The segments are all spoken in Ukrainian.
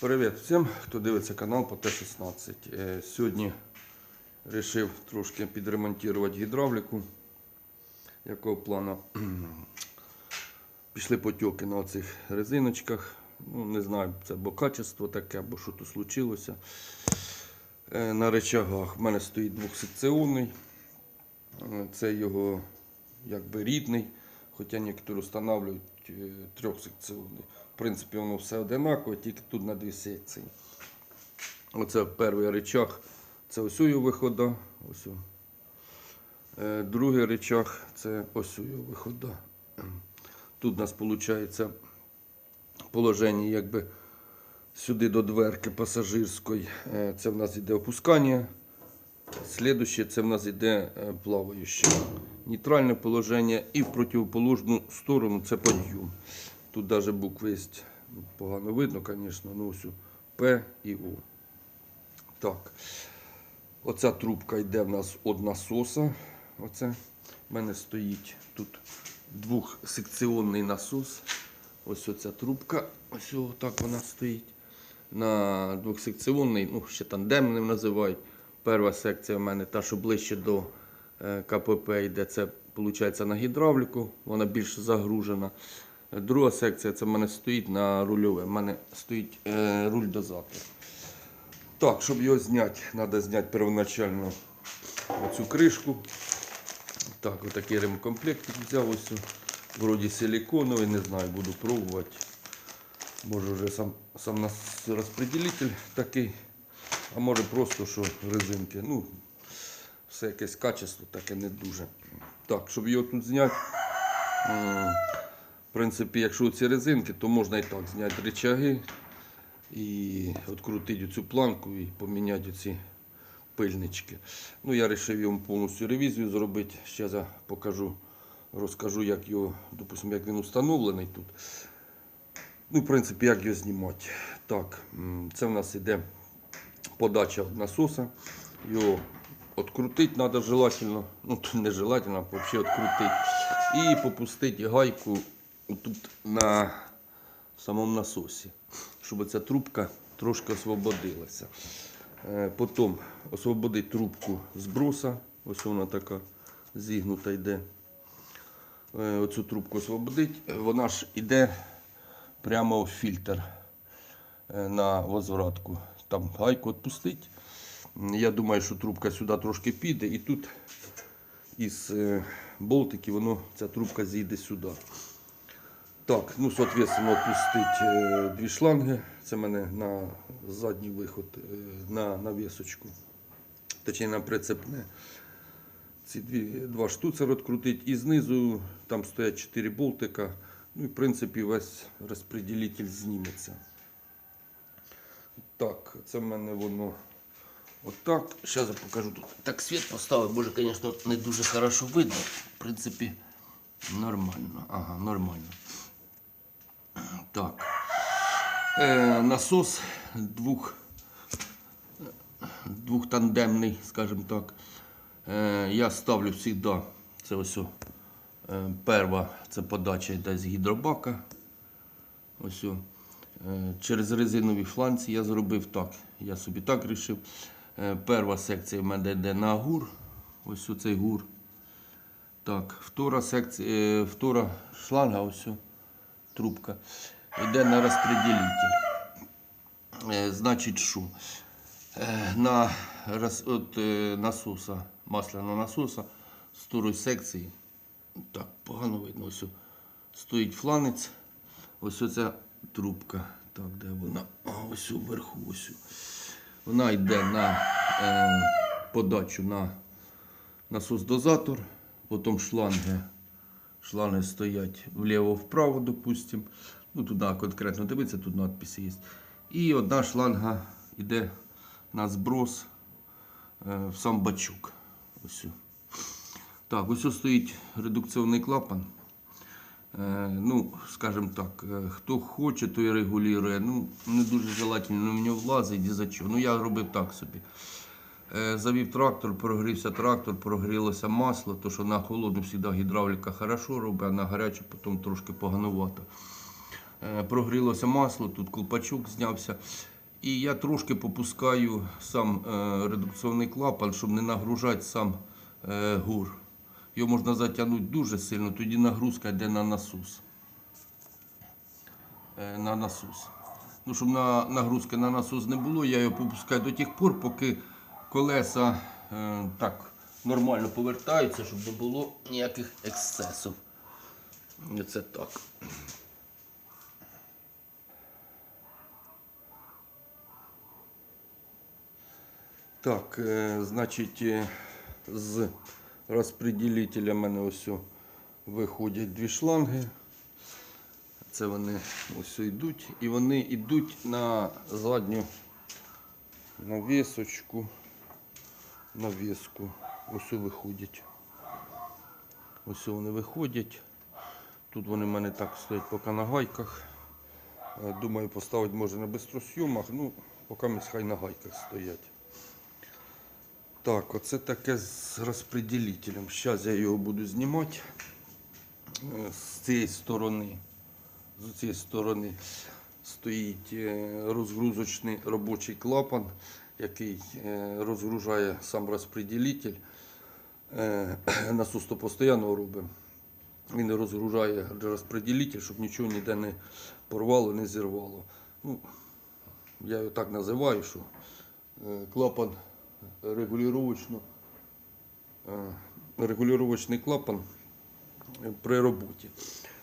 Привіт всім, хто дивиться канал по Т-16. Е, Сьогодні вирішив трошки підремонтувати гідравліку. Якого плану? Пішли потьоки на цих резиночках. Ну, не знаю, це або качество таке, або що тут случилося. Е, На речагах в мене стоїть двохсекціонний. Е, Це його якби рідний, хоча некоторі встановлюють трьохсекціонний. В принципі, воно все одинаково, тільки тут на дві секції. Оце перший речах, це ось його вихода. Ось. Е, Другий речах це ось його вихода. Тут у нас виходить положення якби сюди до дверки пасажирської. Е, Це в нас йде опускання. Слідуще це в нас йде е, плаваюче. Нейтральне положення і в противоположну сторону це підйом. Тут навіть букви є погано видно, звісно, ну ось П і О. Так. Оця трубка йде в нас від насоса. Оце в мене стоїть тут двохсекціонний насос. Ось оця трубка. Ось так вона стоїть. На двохсекціонний, ну, ще тандемним називають. Перша секція в мене та, що ближче до е, КПП йде, це виходить на гідравліку, вона більш загружена. Друга секція це в мене стоїть на рульове. У мене стоїть е, руль дозатор. Так, щоб його зняти, треба зняти первоначально оцю кришку. Так, отакий ремкомплект взяв ось. Вроді силиконовий, не знаю, буду пробувати. Може вже сам, сам нас розпределитель такий, а може просто що резинки. Ну, все якесь качество таке не дуже. Так, щоб його тут зняти. Принципі, якщо ці резинки, то можна і так зняти речаги і відкрутити цю планку і поміняти ці пильнички. Ну, я вирішив йому повністю ревізію зробити. Ще я покажу, розкажу, як його, допустимо, як він встановлений тут. Ну, в принципі, як його знімати. Так, це в нас іде подача насоса. Його відкрутити треба желательно. Ну, не желательно, а взагалі відкрутити. І попустити гайку тут на самому насосі, щоб ця трубка трошки освободилася. Е, Потім освободити трубку з бруса. Ось вона така зігнута йде. Е, Оцю трубку освободить. Вона ж йде прямо в фільтр е, на возвратку. Там гайку відпустить. Я думаю, що трубка сюди трошки піде і тут із болтиків воно, ця трубка зійде сюди. Так, ну, соответственно, відпустить е, дві шланги. Це в мене на задній виход е, на навісочку. Точніше на прицепне. Ці дві, два штуцер відкрутить. І знизу там стоять 4 болтика. Ну і в принципі весь розпределитель зніметься. Так, це в мене воно отак. Зараз я покажу тут. Так світ поставив, може, звісно, не дуже хорошо видно. В принципі, нормально. Ага, нормально. Так. Е, насос двох, двохтандемний, скажімо так. Е, я ставлю завжди, це ось е, перша це подача йде з гідробака. Ось. Е, через резинові фланці я зробив так. Я собі так вирішив. Е, перша секція в мене йде на гур. Ось оцей гур. Так, втора секція, е, втора шланга, ось о, трубка. Йде на розпределитель. Е, Значить, що? Е, На от, е, насоса, масляного насоса з второї секції. Так, погано видно. Ось стоїть фланець. Ось оця трубка. Так, де вона? Ось вверху. Ось. Вона йде на е, подачу на насос-дозатор, потім шланги. Шланги стоять вліво-вправо, допустим. Ну, туди конкретно дивиться, тут надписи є. І одна шланга йде на зброс е, в сам бачок. Ось. Так, ось стоїть редукційний клапан. Е, ну, скажімо так, е, хто хоче, той регулює. Ну, не дуже желательно в нього влазить і за чого. Ну, я робив так собі. Завів трактор, прогрівся трактор, прогрілося масло, то що на холодну завжди гідравліка хорошо робить, а на гарячу потім трошки поганувато. Е, Прогрілося масло, тут колпачок знявся. І я трошки попускаю сам е, редукційний клапан, щоб не нагружати сам е, гур. Його можна затягнути дуже сильно, тоді нагрузка йде на насос. На насос. Ну, щоб на, нагрузки на насос не було, я його попускаю до тих пор, поки колеса е, так нормально повертаються, щоб не було ніяких ексцесів. Це так. Так, е, значить, е, з розподілителя в мене ось виходять дві шланги. Це вони ось йдуть. І вони йдуть на задню навісочку. Навіску. Ось виходять. Ось вони виходять. Тут вони в мене так стоять поки на гайках. Е, Думаю, поставити може на бистросйомах, ну, поки хай на гайках стоять. Так, оце таке з розподілителем. Зараз я його буду знімати Е, з цієї сторони. З цієї сторони стоїть е, розгрузочний робочий клапан, який е, розгружає сам розподілитель. Насос постійно робимо. Він розгружає розподілитель, щоб нічого ніде не порвало, не зірвало. Ну, я його так називаю, що клапан регулювачно, е, регулювачний клапан е, при роботі.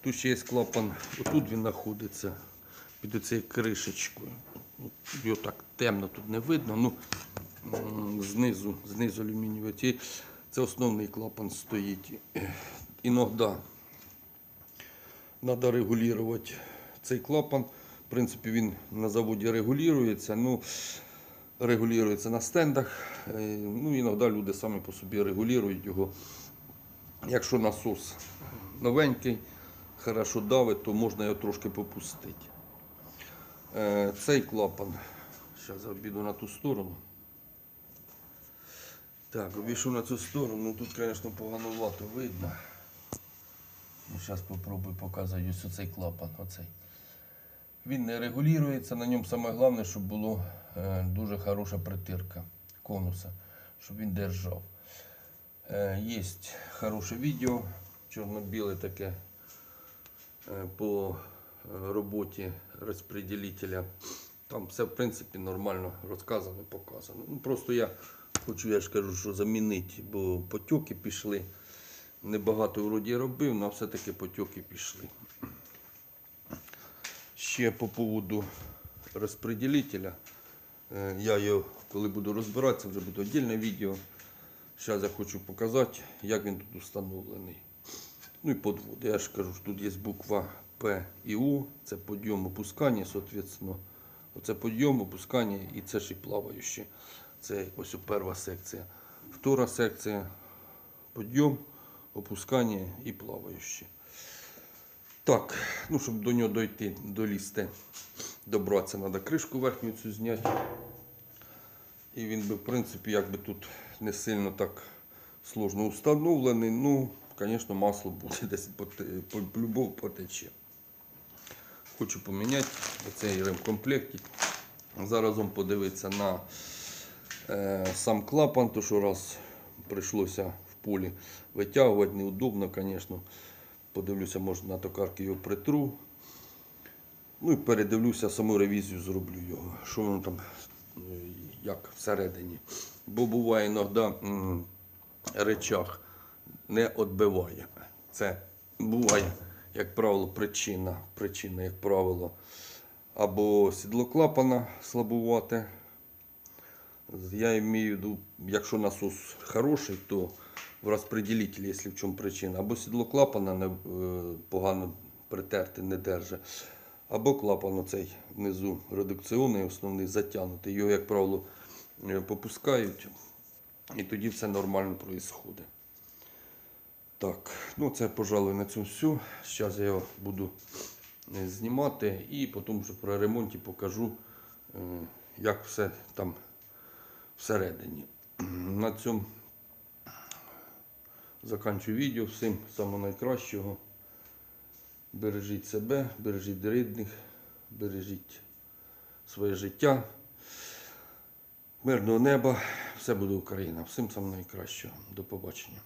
Тут ще є клапан, отут він знаходиться під цією кришечкою. Його так темно тут не видно. Ну, знизу, знизу алюмінієвий. Це основний клапан стоїть. Іноді треба регулювати цей клапан. В принципі, він на заводі регулюється. Ну, регулюється на стендах. Е, Ну, іноді люди самі по собі регулюють його. Якщо насос новенький, хорошо давить, то можна його трошки попустити. Е, Цей клапан, зараз обіду на ту сторону. Так, обійшов на цю сторону, ну тут, звісно, поганувато видно. Ну, зараз спробую показати ось цей клапан. Оцей. Він не регулюється, на ньому саме головне, щоб було е, дуже хороша притирка конуса, щоб він держав. Е, Є хороше відео, чорно-біле таке е, по роботі розподілителя. Там все в принципі нормально розказано, показано. Ну, просто я хочу, я ж кажу, що замінити, бо потьоки пішли. Небагато вроді робив, але все-таки потьоки пішли. Ще по поводу розподілителя. Е, Я його, коли буду розбиратися, вже буде віддільне відео. Зараз я хочу показати, як він тут встановлений. Ну і подводи. Я ж кажу, що тут є буква П і У, це підйом опускання, соответственно. Оце підйом, опускання і це ще й плаваючі. Це ось перша секція. Втора секція підйом, опускання і плаваючі. Так, ну щоб до нього дойти, долізти, добратися, треба кришку верхню цю зняти. І він би, в принципі, якби тут не сильно так сложно установлений. Ну, звісно, масло буде десь по-любому потече. Хочу поміняти цей ремкомплектик. Заразом подивитися на е, сам клапан, то що раз прийшлося в полі витягувати, неудобно, звісно. Подивлюся, може на токарки його притру. Ну і передивлюся, саму ревізію зроблю його. Що воно там, е, як всередині. Бо буває іноді речах не відбиває. Це буває, як правило, причина. Причина, як правило, або сідло клапана слабувати. Я имею в виду, якщо насос хороший, то в розподілителі, якщо в чому причина, або сідло клапана не, е, погано притерти, не держить, або клапан оцей внизу редукційний, основний затягнутий. Його, як правило, е, попускають, і тоді все нормально відбувається. Так, ну це, пожалуй, на цьому все. Зараз я його буду е, знімати і потім вже при ремонті покажу, як все там всередині. На цьому закінчую відео. Всім самого найкращого Бережіть себе, бережіть рідних, бережіть своє життя. Мирного неба, все буде Україна. Всім самого найкращого. До побачення.